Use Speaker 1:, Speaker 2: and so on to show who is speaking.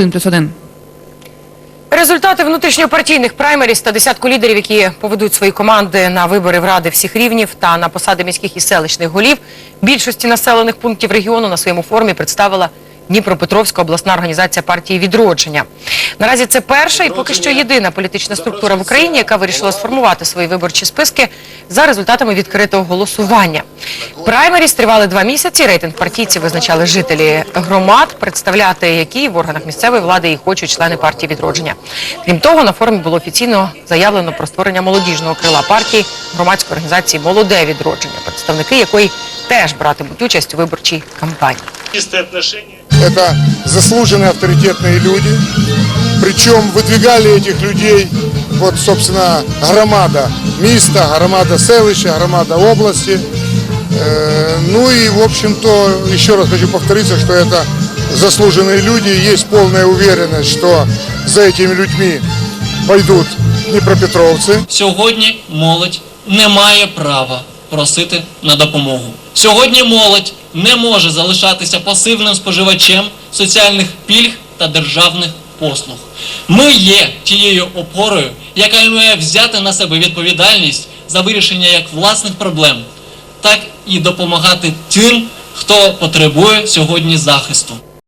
Speaker 1: 1 плюс 1.
Speaker 2: Результати внутрішньопартійних праймеріс та десятку лідерів, які поведуть свої команди на вибори в ради всіх рівнів та на посади міських і селищних голів, більшості населених пунктів регіону на своєму форумі представила Дніпропетровська обласна організація партії відродження. Наразі це перша і поки що єдина політична структура в Україні, яка вирішила сформувати свої виборчі списки за результатами відкритого голосування. Праймеріс тривали два місяці. Рейтинг партійців визначали жителі громад, представляти які в органах місцевої влади і хочуть члени партії відродження. Крім того, на форумі було офіційно заявлено про створення молодіжного крила партії громадської організації Молоде відродження, представники якої теж братимуть участь у виборчій кампанії
Speaker 3: чистые отношения.
Speaker 4: Это заслуженные авторитетные люди. Причем выдвигали этих людей, вот, собственно, громада міста, громада селища, громада области. Э, Ну и, в общем-то, еще раз хочу повториться, что это заслуженные люди. Есть полная уверенность, что за этими людьми пойдут днепропетровцы.
Speaker 5: Сьогодні молодь не має права просити на допомогу. Сьогодні молодь не може залишатися пасивним споживачем соціальних пільг та державних послуг. Ми є тією опорою, яка має взяти на себе відповідальність за вирішення як власних проблем, так і допомагати тим, хто потребує сьогодні захисту.